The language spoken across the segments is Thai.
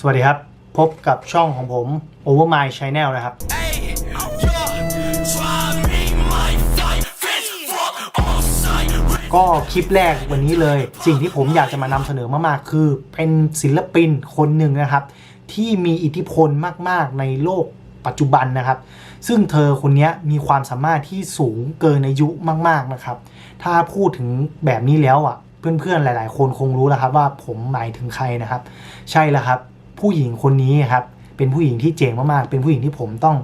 สวัสดีครับ พบกับช่องของผม Overmind Channel นะครับ ก็คลิปแรกวันนี้เลย สิ่งที่ผมอยากจะมานำเสนอมากๆ คือเป็นศิลปินคนหนึ่งนะครับ ที่มีอิทธิพลมากๆในโลกปัจจุบันนะครับ ซึ่งเธอคนนี้มีความสามารถที่สูงเกินอายุมาก ๆนะครับ ถ้าพูดถึงแบบนี้แล้วอะเพื่อนๆ หลาย ๆ คนคงรู้แล้วครับว่าผมหมายถึงใครนะครับ ใช่แล้วครับ ผู้หญิงคนนี้ครับ เป็นผู้หญิงที่เจ๋งมากๆ เป็นผู้หญิงที่ผมต้อง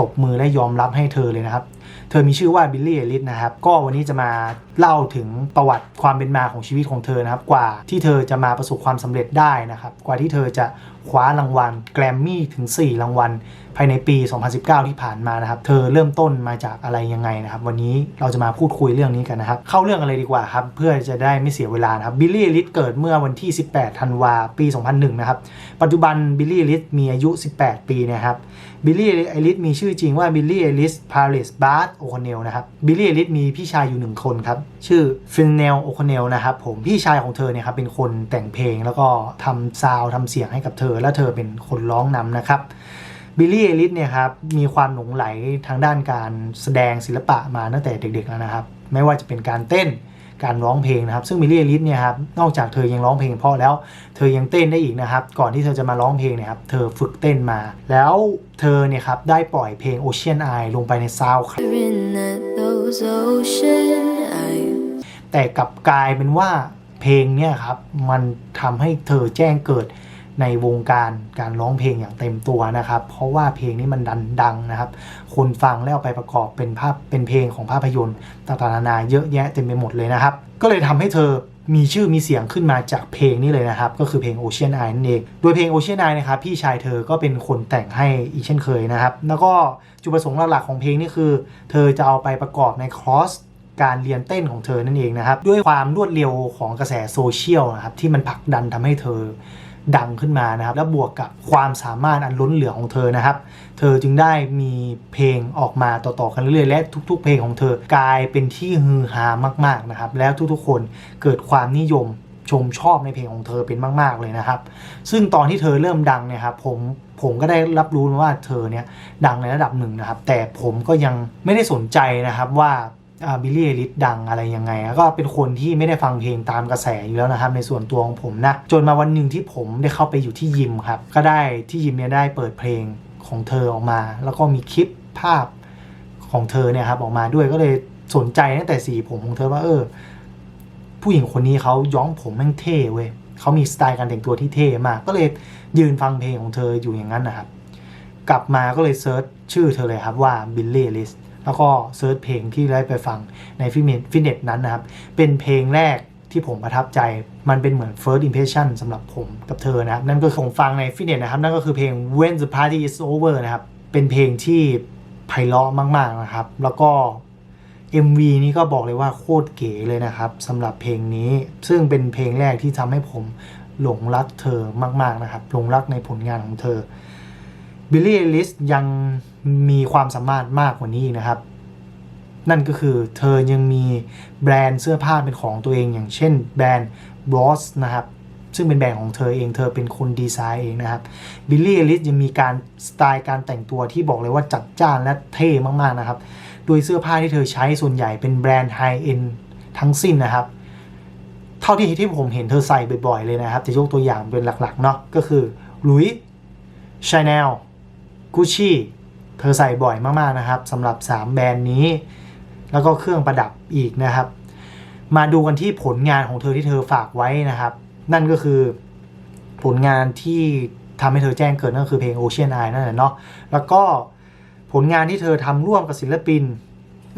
ตบมือและยอมรับให้เธอเลยนะครับ เธอมีชื่อว่าบิลลี่เอลิสนะครับ ก็วันนี้จะมาเล่าถึงประวัติความเป็นมาของชีวิตของเธอนะครับ กว่าที่เธอจะมาประสบความสำเร็จได้นะครับ กว่าที่เธอจะคว้ารางวัลแกรมมี่ถึง 4 รางวัล ภายในปี 2019 ที่ผ่านมานะครับ เธอเริ่มต้นมาจากอะไรยังไงนะครับ วันนี้เราจะมาพูดคุยเรื่องนี้กันนะครับ เข้าเรื่องอะไรดีกว่าครับ เพื่อจะได้ไม่เสียเวลานะครับ บิลลี่ลิสเกิดเมื่อวันที่ 18 ธันวาปี 2001 นะครับ ปัจจุบันบิลลี่ลิสมีอายุ 18 ปีนะครับ บิลลี่อลิสมีชื่อจริงว่าบิลลี่เอลิสพาริสบาร์โอคอนเนลนะครับบิลลี่เอลิสมีพี่ชายอยู่หนึ่งคนครับชื่อฟินเนลโอคอนเนลนะครับผมพี่ชายของเธอเนี่ยครับเป็นคนแต่งเพลงแล้วก็ทำซาวทำเสียงให้กับเธอ และเธอเป็นคนร้องนำนะครับบิลลี่เอลิสเนี่ยครับมีความหลงไหลทางด้านการแสดงศิลปะมาตั้งแต่เด็กๆแล้วนะครับ ไม่ว่าจะเป็นการเต้น การร้องเพลงนะครับ ซึ่งมิลลี่ลิสเนี่ยครับนอกจากเธอยังร้องเพลงเพราะแล้ว เธอยังเต้นได้อีกนะครับ ก่อนที่เธอจะมาร้องเพลงเนี่ยครับเธอฝึกเต้นมา แล้วเธอเนี่ยครับได้ปล่อยเพลง Ocean Eye ลงไปในซาวด์ in at those ocean eyes. แต่กลับกลายเป็นว่าเพลงเนี่ยครับมันทำให้เธอแจ้งเกิด ในวงการการร้องเพลงอย่างเต็มตัวนะครับ เพราะว่าเพลงนี้มันดันดังนะครับ คนฟังแล้วเอาไปประกอบเป็นภาพเป็นเพลงของภาพยนตร์ต่างๆนานาเยอะแยะเต็มไปหมดเลยนะครับ ก็เลยทำให้เธอมีชื่อมีเสียงขึ้นมาจากเพลงนี้เลยนะครับ ก็คือเพลง Ocean Eye นั่นเอง โดยเพลง Ocean Eye นะครับพี่ชายเธอก็เป็นคนแต่งให้อีกเช่นเคยนะครับ แล้วก็จุดประสงค์หลักๆของเพลงนี่คือ เธอจะเอาไปประกอบในคอร์สการเรียนเต้นของเธอนั่นเองนะครับ ด้วยความรวดเร็วของกระแสโซเชียลนะครับที่มันผลักดันทำให้เธอ ดังขึ้นมานะครับ และบวกกับความสามารถอันล้นเหลือของเธอนะครับ เธอจึงได้มีเพลงออกมาต่อๆกันเรื่อยๆและทุก ๆ เพลงของเธอกลายเป็นที่ฮือฮามากๆนะครับ แล้วทุกๆคนเกิดความนิยมชมชอบในเพลงของเธอเป็นมาก ๆ เลยนะครับ ซึ่งตอนที่เธอเริ่มดังเนี่ยครับผมผมก็ได้รับรู้ว่าเธอเนี่ยดังในระดับหนึ่งนะครับ แต่ผมก็ยังไม่ได้สนใจนะครับว่า บิลลี่เอลิสดังอะไรยังไง ก็เป็นคนที่ไม่ได้ฟังเพลงตามกระแสอยู่แล้วนะครับ ในส่วนตัวของผมนะ จนมาวันหนึ่งที่ผมได้เข้าไปอยู่ที่ยิมครับ ก็ได้ที่ยิมเนี่ยได้เปิดเพลงของเธอออกมา แล้วก็มีคลิปภาพของเธอเนี่ยครับออกมาด้วยก็เลยสนใจตั้งแต่สีผมของเธอว่าเออ ผู้หญิงคนนี้เขาย้อมผมแม่งเท่เว้ยเขามีสไตล์การแต่งตัวที่เท่มาก ก็เลยยืนฟังเพลงของเธออยู่อย่างนั้นนะครับ กลับมาก็เลยเซิร์ชชื่อเธอเลยครับว่า Billie Eilish แล้วก็เซิร์ชเพลงที่ได้ไปฟังในฟิตเนสฟิตเนสนั้นนะครับ เป็นเพลงแรกที่ผมประทับใจมันเป็นเหมือน first impression สำหรับผมกับเธอนะครับ นั่นก็คือผมฟังในฟิตเนสนะครับ นั่นก็คือเพลง When the Party is Over นะครับ เป็นเพลงที่ไพเราะมากๆนะครับ แล้วก็ MV นี้ก็บอกเลยว่าโคตรเก๋เลยนะครับสำหรับเพลงนี้ ซึ่งเป็นเพลงแรกที่ทำให้ผมหลงรักเธอมากๆนะครับหลงรักในผลงานของเธอ บิลลี่เอลิสยังมีความสามารถมากกว่านี้นะครับ นั่นก็คือเธอยังมีแบรนด์เสื้อผ้าเป็นของตัวเองอย่างเช่นแบรนด์ b r o s นะครับซึ่งเป็นแบรนด์ของเธอเองเธอเป็นคนดีไซน์เองนะครับบิลลี่เอลิสยังมีการสไตล์การแต่งตัวที่บอกเลยว่าจัดจ้านและเท่มากๆนะครับ โดยเสื้อผ้าที่เธอใช้ส่วนใหญ่เป็นแบรนด์ไฮเอ็นทั้งสิ้นนะครับ เท่าที่ที่ผมเห็นเธอใส่บ่อยๆเลยนะครับ จะยกตัวอย่างเป็นหลักๆเนาะก็คือลุยชาแนล Louis Chanel Gucci เธอใส่บ่อยมากๆนะครับสำหรับ 3 แบรนด์นี้ แล้วก็เครื่องประดับอีกนะครับ มาดูกันที่ผลงานของเธอที่เธอฝากไว้นะครับ นั่นก็คือผลงานที่ทำให้เธอแจ้งเกิดนั่นก็คือเพลง Ocean Eye นั่นแหละเนาะแล้วก็ผลงานที่เธอทำร่วมกับศิลปิน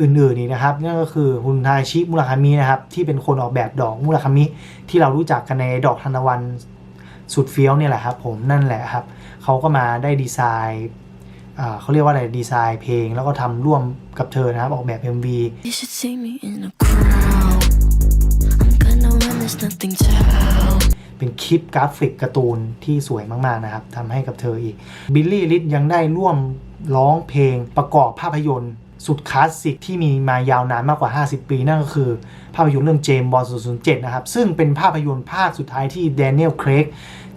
อื่นๆนี่นะครับนั่นก็คือฮุนไทชิมุราคามินะครับที่เป็นคนออกแบบดอกมุราคามิที่เรารู้จักกันในดอกทานวันสุดเฟี้ยวเนี่ยแหละครับผมนั่นแหละครับเขาก็มาได้ดีไซน์ เขาเรียกว่าอะไรดีไซน์เพลง แล้วก็ทำร่วมกับเธอนะครับ ออกแบบ MV You should see me in a crowd. I'm gonna run, there's nothing to help. เป็นคลิปกราฟิกการ์ตูนที่สวยมาก ๆ นะครับทำให้กับเธออีกบิลลี่ลิ t ยังได้ร่วมร้องเพลงประกอบภาพยนตร์สุดคลาสสิกที่มีมายาวนานมากกว่า 50 ปี นั่นก็คือ ภาพยนตร์เรื่องเจมส์บอล007 นะครับ ซึ่งเป็นภาพยนตร์ภาคสุดท้ายที่แดเนียล เครก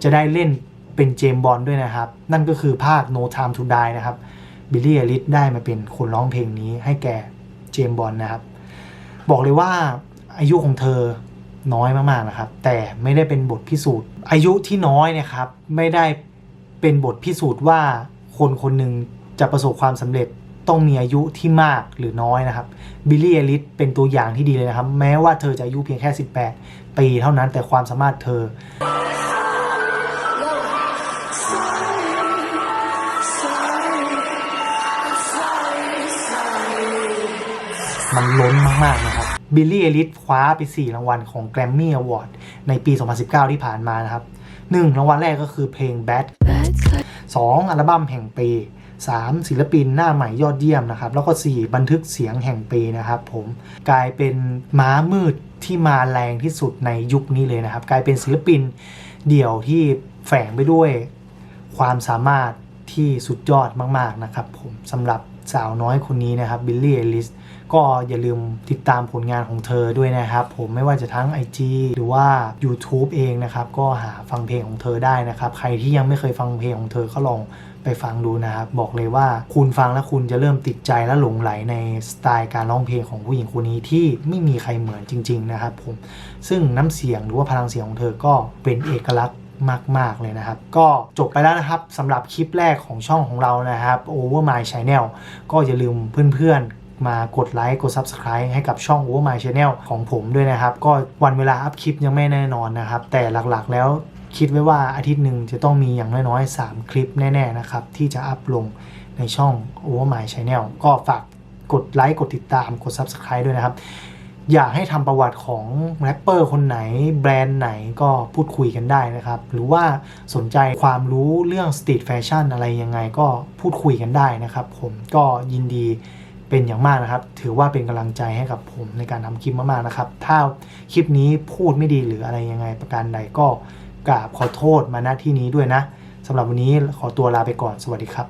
จะได้เล่น เป็นเจมบอลด้วยนะครับ นั่นก็คือภาค No Time to Die นะครับบิลลี่อลิสได้มาเป็นคนร้องเพลงนี้ให้แก่เจมบอลนะครับ บอกเลยว่าอายุของเธอน้อยมากๆนะครับ แต่ไม่ได้เป็นบทพิสูจน์ อายุที่น้อยนะครับ ไม่ได้เป็นบทพิสูจน์ว่าคนคนหนึ่งจะประสบความสำเร็จต้องมีอายุที่มากหรือน้อยนะครับบิลลี่เอลิสเป็นตัวอย่างที่ดีเลยนะครับ แม้ว่าเธอจะอายุเพียงแค่ 18 ปีเท่านั้นแต่ความสามารถเธอ มันล้นมากๆนะครับบิลลี่เอลิสคว้าไป 4 รางวัลของ Grammy Award ในปี 2019 ที่ผ่านมานะครับ 1 รางวัลแรกก็คือเพลง Bad Bad cut. 2อัลบั้มแห่งปี 3 ศิลปินหน้าใหม่ยอดเยี่ยมนะครับ แล้วก็ 4 บันทึกเสียงแห่งปีนะครับผมกลายเป็นม้ามืดที่มาแรงที่สุดในยุคนี้เลยนะครับ กลายเป็นศิลปินเดี่ยวที่แฝงไปด้วยความสามารถที่สุดยอดมาก ๆ นะครับผมสำหรับสาวน้อยคนนี้นะครับบิลลี่เอลิส ก็อย่าลืมติดตามผลงานของเธอด้วยนะครับ ผมไม่ว่าจะทั้ง IG หรือว่า YouTube เองนะครับ ก็หาฟังเพลงของเธอได้นะครับ ใครที่ยังไม่เคยฟังเพลงของเธอก็ลองไปฟังดูนะครับ บอกเลยว่าคุณฟังแล้วคุณจะเริ่มติดใจและหลงไหลในสไตล์การร้องเพลงของผู้หญิงคนนี้ที่ไม่มีใครเหมือนจริง ๆ นะครับผมซึ่งน้ำเสียงหรือว่าพลังเสียงของเธอก็เป็นเอกลักษณ์มาก ๆ เลยนะครับ ก็จบไปแล้วนะครับสำหรับคลิปแรกของช่องของเรานะครับ Over My Channel ก็อย่าลืมเพื่อน ๆ มากดไลค์กด Subscribe ให้กับช่อง Over My Channel ของผมด้วยนะครับ ก็วันเวลาอัพคลิปยังไม่แน่นอนนะครับ แต่หลักๆแล้วคิดไว้ว่าอาทิตย์หนึ่งจะต้องมีอย่างน้อยๆ 3 คลิปแน่ๆนะครับ ที่จะอัพลงในช่อง Over My Channel ก็ฝากกดไลค์กดติดตามกด Subscribe ด้วยนะครับ อยากให้ทำประวัติของแรปเปอร์คนไหน แบรนด์ไหนก็พูดคุยกันได้นะครับ หรือว่าสนใจความรู้เรื่องสตรีทแฟชั่นอะไรยังไงก็พูดคุยกันได้นะครับ ผมก็ยินดี เป็นอย่างมากนะครับ ถือว่าเป็นกำลังใจให้กับผมในการทำคลิปมากๆนะครับ ถ้าคลิปนี้พูดไม่ดีหรืออะไรยังไงประการใดก็กราบขอโทษมาณที่นี้ด้วยนะสำหรับวันนี้ขอตัวลาไปก่อนสวัสดีครับ